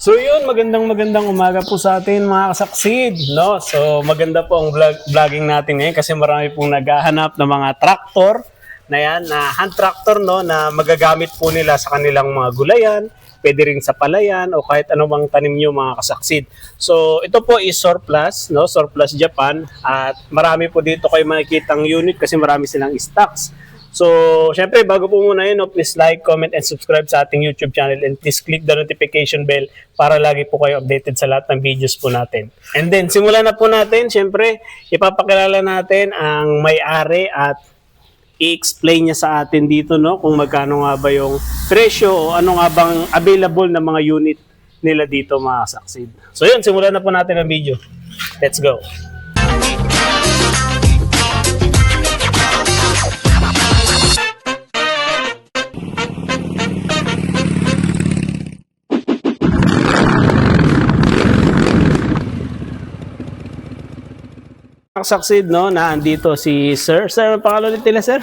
So yun, magandang magandang umaga po sa atin mga kasaksid, no? So maganda po ang vlog, vlogging natin ngayon kasi marami pong naghahanap ng mga traktor na yan, na hand tractor, no? Na magagamit po nila sa kanilang mga gulayan, pwede rin sa palayan o kahit anumang tanim nyo mga kasaksid. So ito po is surplus, no? Surplus Japan at marami po dito kayo makikitang unit kasi marami silang stocks. So, syempre, bago po muna yun, no, please like, comment, and subscribe sa ating YouTube channel and please click the notification bell para lagi po kayo updated sa lahat ng videos po natin. And then, simulan na po natin, syempre, ipapakilala natin ang may-ari at i-explain niya sa atin dito, no, kung magkano nga ba yung presyo o ano nga bang available na mga unit nila dito mga succeed. So yun, simulan na po natin ang video. Let's go. Succeed no na andito si Sir. Sir, ang pangalan nila, Sir?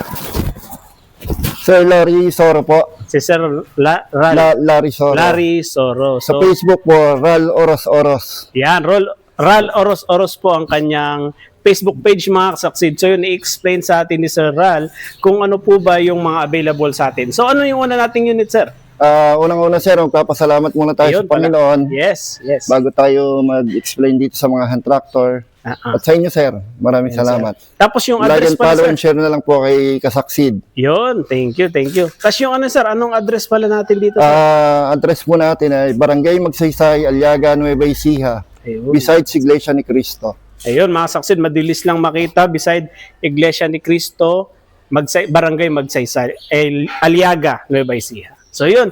Sir Larry Soro po. Si Sir La, Ral, La, Larry Soro. Larry Soro. Sa So, Facebook po, Ral Oros Oros. yan, Rol, Ral Oros Oros po ang kanyang Facebook page mga kasaksid. So yun, i-explain sa atin ni Sir Ral kung ano po ba yung mga available sa atin. So ano yung una nating unit, Sir? Ah, unang-una sir, magpapasalamat muna tayo Ayun sa Panginoon Yes, yes. bago tayo mag-explain dito sa mga hand tractor. Ah. At sa inyo sir, maraming Yes, salamat. Tapos yung Like address and pala, follow Sir. and share na lang po kay Kasaksid. Yun, thank you, thank you. Tapos yung ano, Sir, anong address pala natin dito? Sir? Ah, address po natin ay Barangay Magsaysay, Aliaga, Nueva Ecija, Ayun. besides Iglesia ni Cristo. Ayun, mga saksid, madilis lang makita beside Iglesia ni Cristo, magsay, barangay Magsaysay, El, Aliaga, Nueva Ecija. So yun,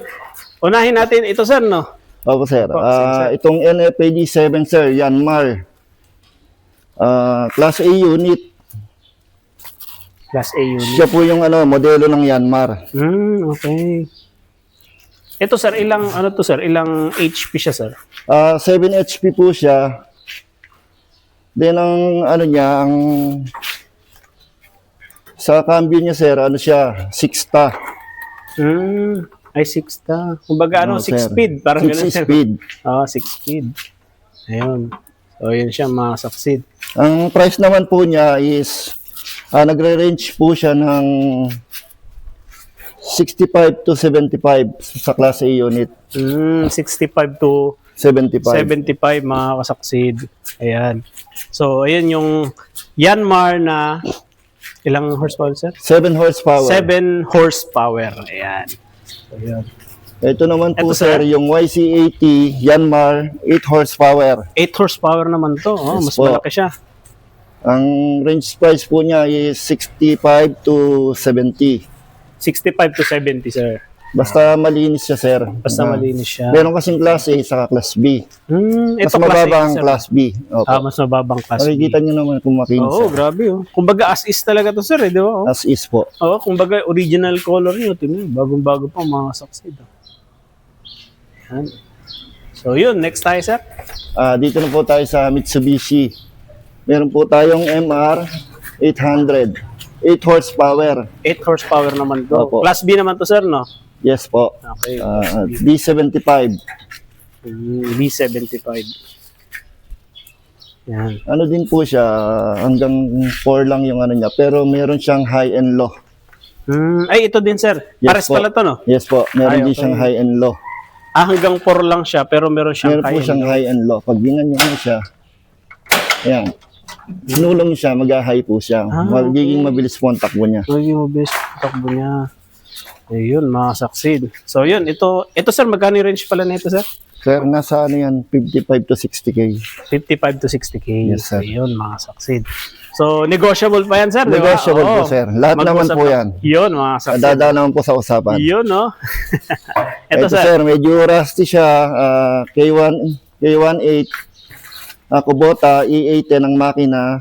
unahin natin ito sir, no? Opo sir. Opo, sige, itong NFAD 7 sir, Yanmar. Ah, Class A unit. Class A unit. Siya po yung ano, modelo ng Yanmar. Hmm, okay. Ito sir, ilang, ano to sir, ilang HP siya sir? Ah, 7 HP po siya. Then ang ano niya, ang sa cambio niya sir, ano siya, 6 ta. Hmm, ay 6 ta. Kumbaga ano, Oo, 6 sir. speed, parang Six ganun sir. speed. Oo, 6 speed. Ayun. So yun siya mga saksid. Ang price naman po niya is ah, nagre-range po siya ng 65 to 75 sa class A unit. Hmm, 65 to 75. 75 mga kasaksid. Ayan. So, ayan yung Yanmar na ilang horsepower, sir? 7 horsepower. 7 horsepower. Ayan. So, ayan. Ito naman po Ito, sir. sir, yung YC80 Yanmar 8 horsepower. 8 horsepower naman to. Oh, Yes mas po. malaki siya. Ang range price po niya is 65 to 70. 65 to 70, sir. Basta malinis siya, sir. Basta Ah, malinis siya. Meron kasing class A sa class B. Hmm, Mas mababa ang class B. Opo. Ah, mas mababang class B. Makikita nyo naman kung makinis. Oo, grabe oh. Kumbaga as is talaga to, sir, eh, di ba? Oh. As is po. Oo, kumbaga original color nyo. Tingnan, bagong-bago pa mga succeed. Oh. Yan. So yun, next tayo, sir. Ah, dito na po tayo sa Mitsubishi. Meron po tayong MR 800. 8 horsepower. 8 horsepower naman to. Opo. Class B naman to, sir, no? Yes po. Okay. D75. Mm, B75. Yan. Ano din po siya, hanggang 4 lang yung ano niya. Pero meron siyang high and low. Mm, ay, ito din, sir. Yes Pares po. pala to, no? Yes po, Ay, meron din okay. siyang high and low. Ah, hanggang 4 lang siya, pero meron siyang Meron po high siyang end. high and low. Pag nyo na siya, ayan, sinulong siya, mag-high po siya. Ah, Magiging mabilis po ang takbo niya. Ay, yung best takbo niya. Ayun, mga succeed. So, yun. Ito, ito sir, magkano yung range pala nito, sir? Sir, nasa ano yan, 55 to 60K. 55 to 60K. Yes, sir. Ayun, mga succeed. So, negotiable pa yan, sir? Negotiable po, sir. Lahat naman po yan. Yun, mga succeed. Dada naman po sa usapan. Yun, no? ito, Ito, sir. sir, medyo rusty siya. ah, K1, K18, uh, Kubota, E8 ng makina.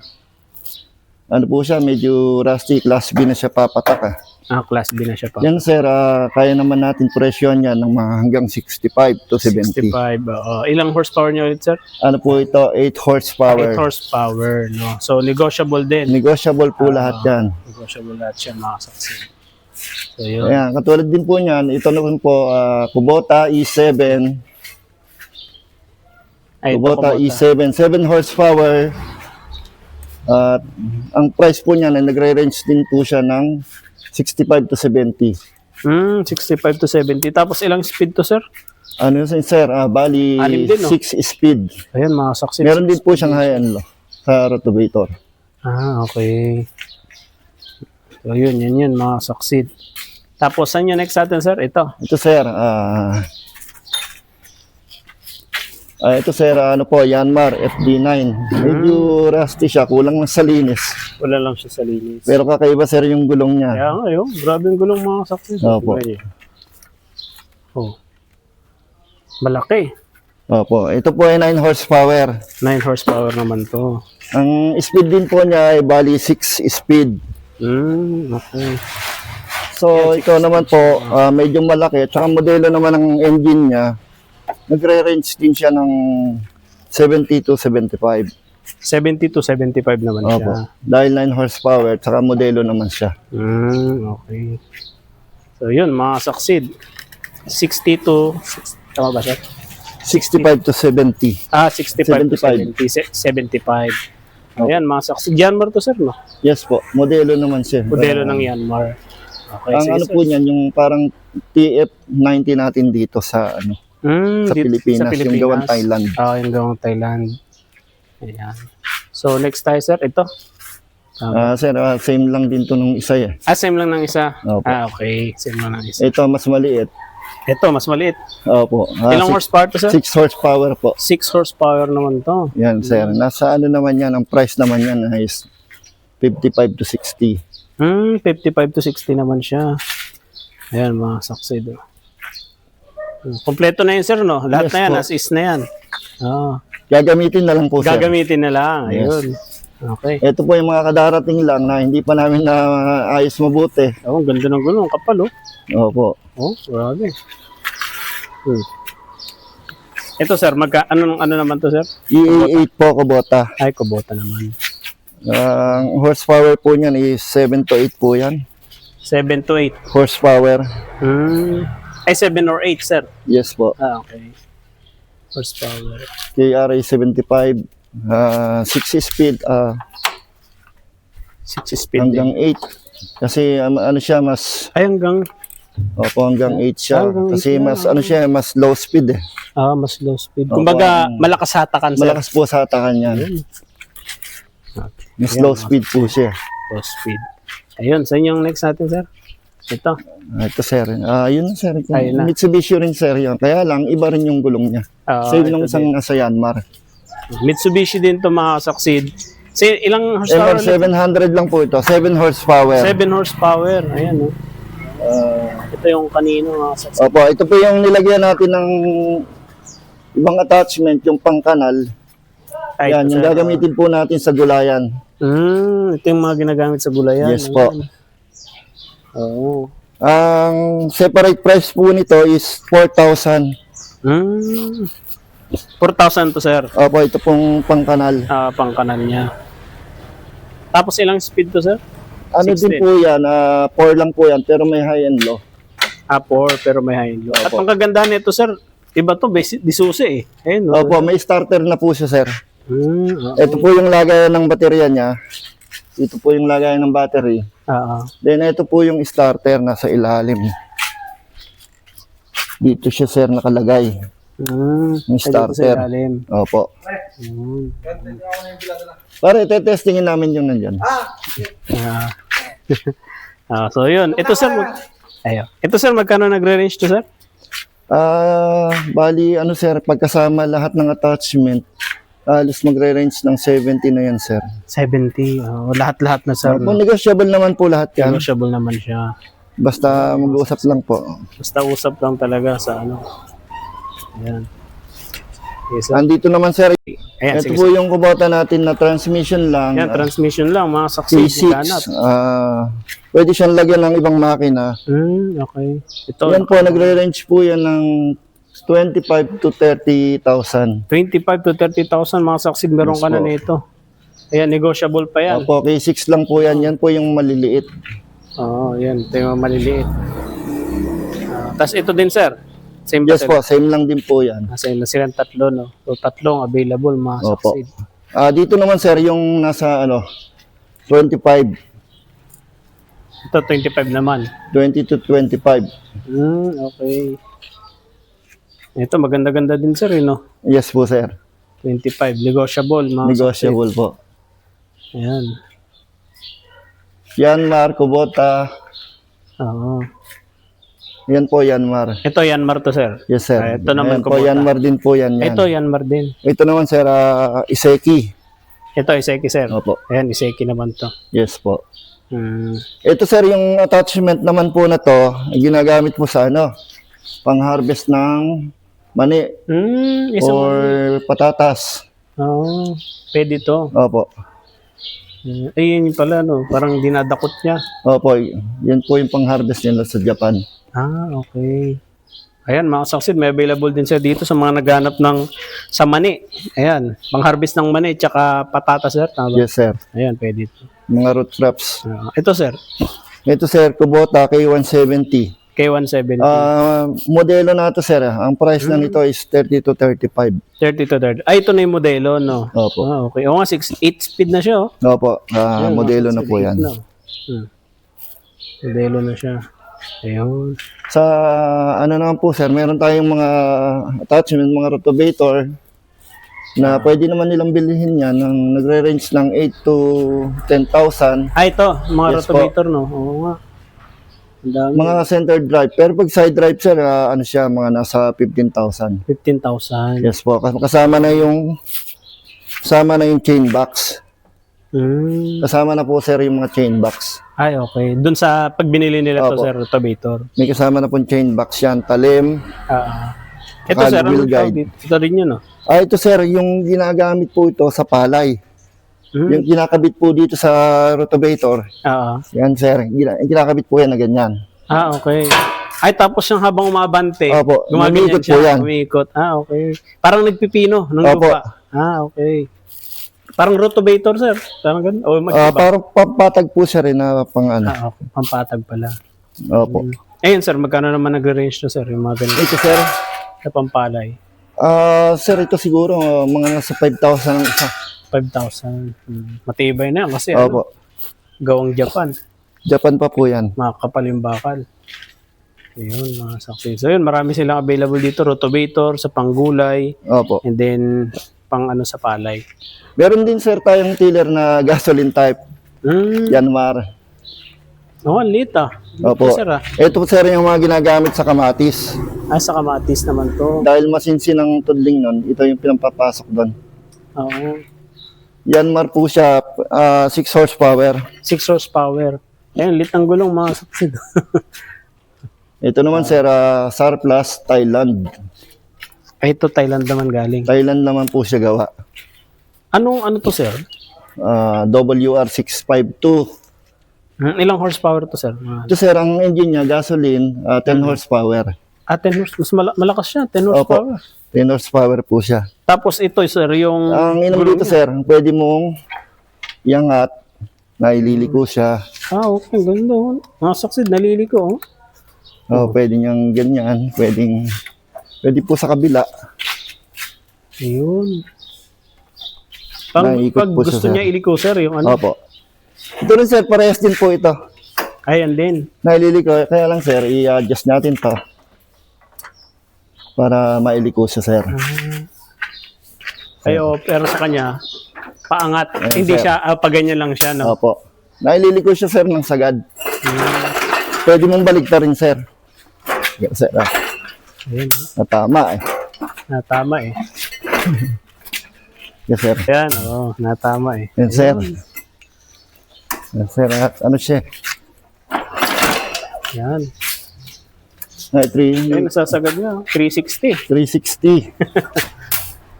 Ano po siya, medyo rusty. Class B na siya papatak. Ah. Ah, class B na siya pa. Yan, sir, ah, kaya naman natin presyon yan ng mga hanggang 65 to 70. 65. oo. ilang horsepower niya ulit, sir? Ano po ito? 8 horsepower. 8 horsepower, no? So, negotiable din. Negotiable po Ah. lahat yan. Negotiable lahat siya, mga succeed. So, yun. Ayan, katulad din po niyan, ito naman po, ah, Kubota E7, Ay, Kubota Kubota. E7, 7 horsepower. At ang price po niya na nagre-range din po siya ng 65 to 70. Hmm, 65 to 70. Tapos ilang speed to, sir? Ano yun, sir? Ah, bali Anim din, no? 6 speed. Ayan, mga saksi. Meron din po siyang high and low sa rotovator. Ah, okay. So, yun, yun, yun, mga succeed. Tapos, saan yung next natin, sir? Ito. Ito sir, ah ah, ito sir, ano po, Yanmar FD9. Medyo rusty siya, kulang lang sa linis. Wala lang siya sa linis. Pero kakaiba sir yung gulong niya. Kaya nga, yun. Grabe yung gulong mga succeed. Opo. Niyo. Oh. Malaki. Opo, ito po ay 9 horsepower. 9 horsepower naman to. Ang speed din po niya ay bali 6 speed. Hmm, okay. So ito naman po, ah, medyo malaki. Tsaka modelo naman ng engine niya, nagre-range din siya ng 70 to 75. 70 to 75 naman siya. Opo. Dahil 9 horsepower, tsaka modelo naman siya. Hmm, okay. So, yun, mga succeed. 60 to... Tama ba siya? 65 to 70. Ah, 65 to 75. 70. se- 75. Ayan, mga succeed. Yanmar to, sir, no? Yes po, modelo naman siya. Modelo ng Yanmar. Okay, Ang sige, ano sir. po niyan, yung parang TF90 natin dito sa ano Hmm, sa dito- Pilipinas, yung gawang Thailand. Ah, yung gawang Thailand. Ayan. So, next tayo, sir. Ito. Ah, sir, ah, same lang din to nung isa eh. Ah, same lang ng isa. Opo. Ah, okay. Same lang ng isa. Ito mas maliit. Ito, mas maliit. Opo. Ah, Ilang horsepower to, sir? 6 horsepower po. 6 horsepower naman to. Yan, sir. Nasa ano naman yan, ang price naman yan is 55 to 60. Hmm, 55 to 60 naman siya. Ayan, mga succeed. oh. Kompleto na yun, sir, no? Lahat Yes na yan, po. as is na yan. Ah, Gagamitin na lang po, sir. gagamitin na lang. Yes. Ayun. Okay. Ito po yung mga kadarating lang na hindi pa namin na ayos mabuti. Oh, ang ganda ng gulong. Kapal, oh. Opo. Oh, grabe. Hmm. Ito, sir, magka, ano, ano naman to, sir? EA8 po, Kubota. Ay, kubota naman. Ang horsepower po niyan is 7 to 8 po yan. 7 to 8. Horsepower. Hmm. Ay, 7 or 8, sir. Yes po. Ah, okay. Horsepower. KRA 75. ah 6 speed ah 6 speed hanggang 8. Kasi um, ano siya mas Ay, hanggang, opo hanggang 8 siya. Hanggang eight Kasi na, mas ano siya mas low speed eh. ah, mas low speed. Opo, Kumbaga, ang- malakas hatakan, sir. Malakas po sa atakan niyan. Okay. Mas low speed po siya. Low speed. Ayun, sa yung next natin, sir? Ito. Ito sir. Ah yun na, sir. Ayun na. Mitsubishi rin sir yan. Kaya lang iba rin yung gulong niya. Ah, Same ito nung isang din. nasa Yanmar. Mitsubishi din to mga succeed. Ilang horsepower? MR700 lang po ito. 7 horsepower. 7 horsepower. Ayan, oh. Ah, Ito yung kanino mga succeed. Opo, ito po yung nilagyan natin ng ibang attachment, yung pangkanal. Ay, Yan, ito, yung gagamitin po natin sa gulayan. Hmm, ito yung mga ginagamit sa gulayan. Yes po. Ayan. Oo. Ang separate price po nito is 4,000. Hmm. 4,000 to, sir. Opo, ito pong pangkanal. Ah, pangkanan niya. Tapos ilang speed to, sir? Ano 16. din po yan, ah 4 lang po yan, pero may high and low. Ah, 4, pero may high and low. At Opo. ang kagandahan nito, sir, iba to, basi- disusi eh. Ayun, no? Opo, may starter na po siya, sir. Hmm, oo. Ito po yung lagayan ng baterya niya. Ito po yung lagayan ng battery. Ah, ah. Then, ito po yung starter nasa ilalim. Dito siya, sir, nakalagay. Hmm, Yung dito sa starter. ilalim. Opo. Hmm. Pare, tetestingin namin yung nandyan. Ah. ah, so yun. Ito sir, mag- Ayo. Ito sir, magkano nagre-range to sir? Ah, bali ano sir, pagkasama lahat ng attachment, alis magre-range ng 70 na yan sir. 70. Oh, lahat-lahat na sir. Kung negotiable naman po lahat yan, Negotiable naman siya. basta mag-uusap lang po. Basta usap lang talaga sa ano. Ayan. Yes, sir. Andito naman sir, Ayan, ito sige, po sir. yung kubota natin na transmission lang, Ayan, transmission lang, mga saksi. T6. Ah, pwede siyang lagyan ng ibang makina. Hmm, okay. Ito, Yan po, nagre-range po yan ng 25 to 30,000. 25 to 30,000 mga saksi, meron Yes ka na po. nito. Ayan, negotiable pa yan. Opo, K6 lang po yan. Yan po yung maliliit. Oo, yan. Ito yung maliliit. Ah, Tapos ito din, sir. Same Yes po, same lang din po yan. Nasa na silang tatlo, no? So, tatlong available, mga Opo. succeed. Ah, dito naman sir, yung nasa ano, 25, Ito, 25 naman. 20 to 25. Hmm, okay. Ito, maganda-ganda din, sir, eh, no? Yes po sir. 25. Negotiable, mga Negotiable po. succeed. Ayan. Yanmar, Kubota. Oo. Yan po Yanmar. Ito, Yanmar to, sir. Yes sir. Ah, ito naman, Ayan po, Kubota. Yanmar din po yan. yan. Ito, Yanmar din. Ito naman sir, ah, Iseki. Ito, Iseki, sir. Opo. Ayan, Iseki naman to. Yes po. Hmm. Ito sir, yung attachment naman po na to, ginagamit mo sa ano, pang-harvest ng mani Hmm, isang... or patatas. Oo, pwede to. Opo. Hmm, Ayun pala, no? Parang dinadakot niya. Opo, yan po yung pang-harvest nila sa Japan. Ah, okay. Ayan, mga succeed, may available din siya dito sa mga naghanap ng sa mani. Ayan, pang-harvest ng mani tsaka patatas, sir. Tama? Yes sir. Ayan, pwede ito. Mga root crops. Ah, ito, sir, Ito sir, Kubota K170. K170. Ah, modelo na to sir. ah. Ang price na nito is 30 to 35. 30 to 30. Ay, ito na yung modelo, no? Opo. Ah, okay. O nga, 6, 8 speed na siya, oh. Opo, ah, Ayan, modelo na po yan. no? Hmm. Modelo na siya. Ayun. Sa ano naman po sir, meron tayong mga attachment, mga rotovator na pwede naman nilang bilhin yan ng nagre-range ng 8 to 10,000. Ah, ito, mga Yes, rotovator, no? Oo nga. Dami. Mga center drive. Pero pag side drive sir, ah, ano siya, mga nasa 15,000. 15,000. Yes po, kas- kasama na yung kasama na yung chain box. Hmm. Kasama na po sir yung mga chain box. Ay, okay. Doon sa pag binili nila to, Opo. sir, rotovator. May kasama na po chain box yan, talim. Ah. ito, Saka sir, ano guide. Ito rin yun, no? Ah, ito sir, yung ginagamit po ito sa palay. Hmm. Yung kinakabit po dito sa rotovator, Ah, yan sir, gina- kinakabit po yan na ganyan. ah, okay. Ay, tapos yung habang umabante, Opo, gumaganyan siya. po yan. Umiikot. Ah, okay. Parang nagpipino ng Opo. lupa. Ah, okay. Parang rotovator, sir. Parang ganun. O, mag- Ah, parang pampatag po siya rin na pang ano. ah, okay. Pampatag pala. Opo. Ayun, sir, magkano naman nagre-range to, sir? Yung mga ganun Ito sir, sa pampalay. ah sir, ito siguro ah, mga nasa 5,000 ang isa. 5,000. Hmm. Matibay na yan kasi ano, Opo. gawang Japan. Japan pa po yan. mga kapal yung bakal. Ayun, mga saksi. So yun, marami silang available dito. Rotovator sa panggulay Opo. and then pang ano sa palay. Meron din sir tayong tiller na gasoline type, Hmm. Yanmar. Oh, ang lit ah. Opo. Ito, sir ah. Ito po sir yung mga ginagamit sa kamatis. Ah, sa kamatis naman to. Dahil masinsin ang tudling nun, ito yung pinampapasok doon. Oo. Yanmar po siya, 6 horsepower. 6 horsepower. Ayun, lit ang gulong mga saksi. Ito naman sir, ah, Surplus Thailand. Ay, ito Thailand naman galing. Thailand naman po siya gawa. Anong ano to, sir? Ah, WR652. Hmm, ilang horsepower to, sir? Ito sir, ang engine niya, gasoline, ah, 10 horsepower. Ah, 10 horse. Mas mala- malakas siya, 10 horsepower. 10 horsepower po siya. Tapos ito, sir, yung... Ang inom dito sir, pwede mong iangat, naililiko siya. Ah, okay. Ganda. oh. Mga saksi, naliliko. Oh. Oh, pwede niyang ganyan, pwedeng, pwede po sa kabila. Ayun. Naiikot pag po siya, gusto sir. niya iliko, sir, yung ano. Opo. Ito rin sir, parehas din po ito. Ayan din. Naililiko, kaya lang sir, i-adjust natin to. Para mailiko siya sir. Ay, oh, pero sa kanya, paangat. Ayan, Hindi sir. siya, ah, pag ganyan lang siya, no? Opo. Naililiko siya sir ng sagad. Pwede mong baligta rin sir. Yeah, sir, ah, Ayun. na tama eh. Na, tama eh. Yes sir. Ayan, oo. natama eh. Yan sir. Yan sir, at ano siya? Yan. Ay, three- Ayun, nasasagad niya. oh. 360. 360.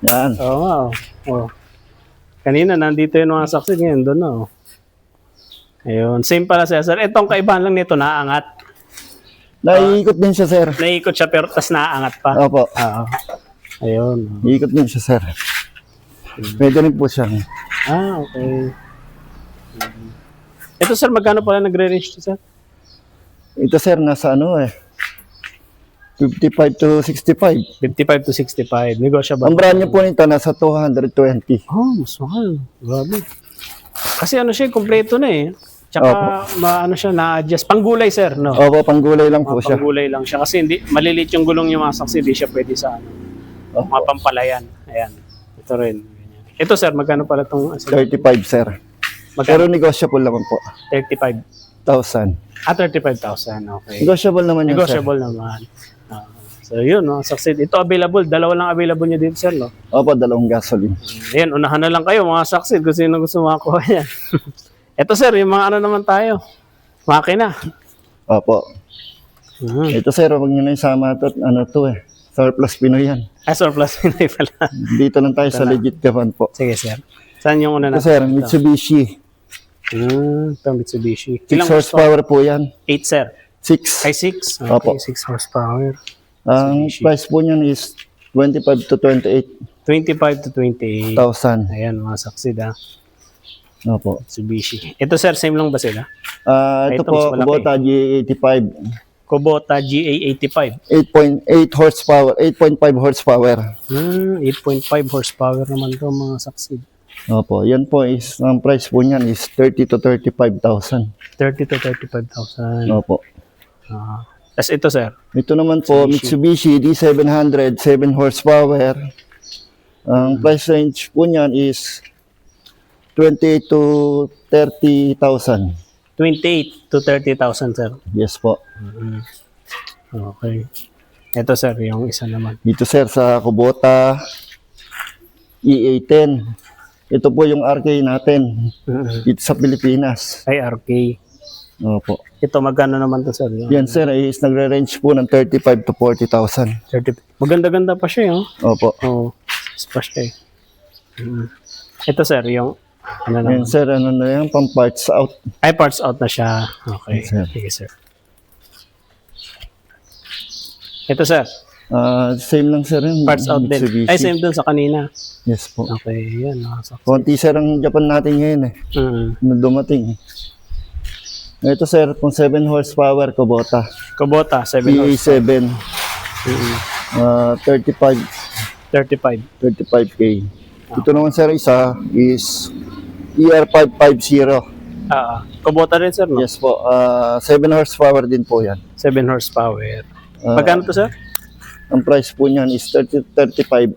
Yan. Oo nga, oh. oh. Kanina, nandito yung mga saksi. Ngayon, doon na, oh. Ayun. Same pala siya, sir. Itong kaibahan lang nito, naangat. Naiikot din siya sir. Naikot siya, pero tas naangat pa. Opo. Oo. Ayun. Iikot din siya sir. Pwede rin po siya. Ah, okay. Ito, sir, magkano pala nagre-range sir? Ito sir, nasa ano eh. 55 to 65. 55 to 65. Negotiable. Ang brand nyo po nito nasa 220. Oh, mas mahal. Grabe. Kasi ano siya, kompleto na eh. Tsaka, maano siya, na-adjust. Panggulay, sir, no? Opo, panggulay lang po Mga siya. panggulay lang siya. Kasi hindi, malilit yung gulong yung mga saksi, hindi siya pwede sa ano, Opo. mga pampalayan. Ayan. Ito rin. Ito, sir, magkano pala itong 35 sir. magkano? Pero negotiable naman po. 35. 1,000. Ah, 35,000. Okay. Negotiable naman yun sir. Negotiable naman. So, yun, no? Succeed. Ito available. Dalawa lang available nyo dito, sir, no? Opo, dalawang gasoline. Ayan, unahan na lang kayo, mga succeed, kung sino gusto makakuha yan. Ito, sir, yung mga ano naman tayo. Makina. Opo. Mhm. Ito sir, huwag nyo na isama ito. Ano to eh. Surplus Pinoy yan. Ah, surplus Pinoy pala. Dito lang tayo sa legit Japan po. Sige, sir. Saan yung una Ito natin? sir, Mitsubishi. Hmm, ito Mitsubishi. 6 Ilang horsepower po yan. 8, sir. 6. Ay, 6? Okay, Opo. 6 horsepower. Ang price po niyan is 25 to 28,000. 25 to 28. Ayan, mga succeed, ha. Opo. Mitsubishi. Ito, sir, same lang ba sila? Ah, ito Ito, po, malaki. Kubota G85. Kubota GA85. 8.8 horsepower, 8.5 horsepower. Hmm, 8.5 horsepower naman to mga succeed. Opo, yan po is, ang price po niyan is 30 to 35,000. 30 to 35,000. Opo. Ah. Tapos ito, sir. Ito naman po, Mitsubishi D700, 7 horsepower. Ang price range po niyan is 28 to 30,000. 28 to 30,000, sir. Yes po. Okay. Ito, sir, yung isa naman. Dito sir sa Kubota EA10. Ito po yung RK natin Mhm. dito sa Pilipinas. Ay, RK. Opo. Ito, magkano naman to, sir? Yan sir is nagre-range po ng 35 to 40,000. 30. Maganda-ganda pa siya, oh. Opo. Oo. Oh, siya, eh. Mhm. Ito, sir, yung ano naman. Yan sir, ano na yan, pang parts out. Ay, parts out na siya. Okay. Yes, sir. Sige, sir. Ito, sir. Ah, same lang sir yung Parts out din. Mitsubishi. Ay, same dun sa kanina. Yes po. Okay, yan. Nakasaksak. Konti sir ang Japan natin ngayon eh. Mm. Na dumating. Ito sir, kung 7 horsepower Kubota. Kubota, 7 horse. EA7. Mm. ah 35, 35. 35K. Ito naman sir, isa is E ER550. Ah, Kubota rin, sir, no? Yes po. ah 7 horsepower din po yan. 7 horsepower. Ah, Magkano to, sir? Ang price po niyan is 30, 35,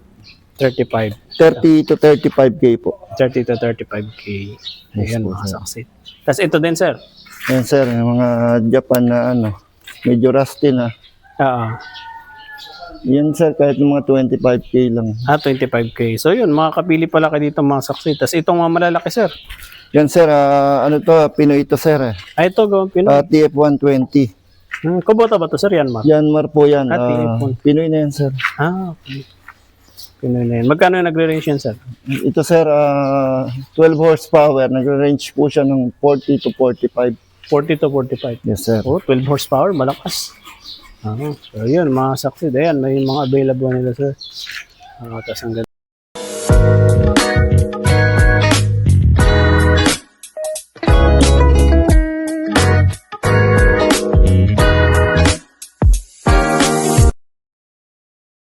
35. 30 to 35K po. 30 to 35K. Ayan, po, mga succeed. Tapos ito din, sir. Yan sir, yung mga Japan na ano, medyo rusty na. Ah, Yan sir, kahit mga 25K lang. ah, 25K. So yun, makakapili pala kayo dito mga succeed. Tapos itong mga malalaki, sir. Yan sir, ah, ano to, Pinoy ito sir eh. Ay, ito, gawin Pinoy. Ah, TF120. Hmm, Kubota ba to, sir? Yan, Mark? Yanmar po yan. Ah, ah, TF1. Pinoy na yan sir. Ah, okay. Pinoy na yan. Magkano yung nagre-range yan, sir? Ito sir, ah, 12 horsepower. Nagre-range po siya ng 40 to 45. 40 to 45. Yes, sir. Oh, 12 horsepower, malakas. Ah, so, yun, mga saksid. Ayan, may mga available nila, sir. Ah, tapos ang ganda.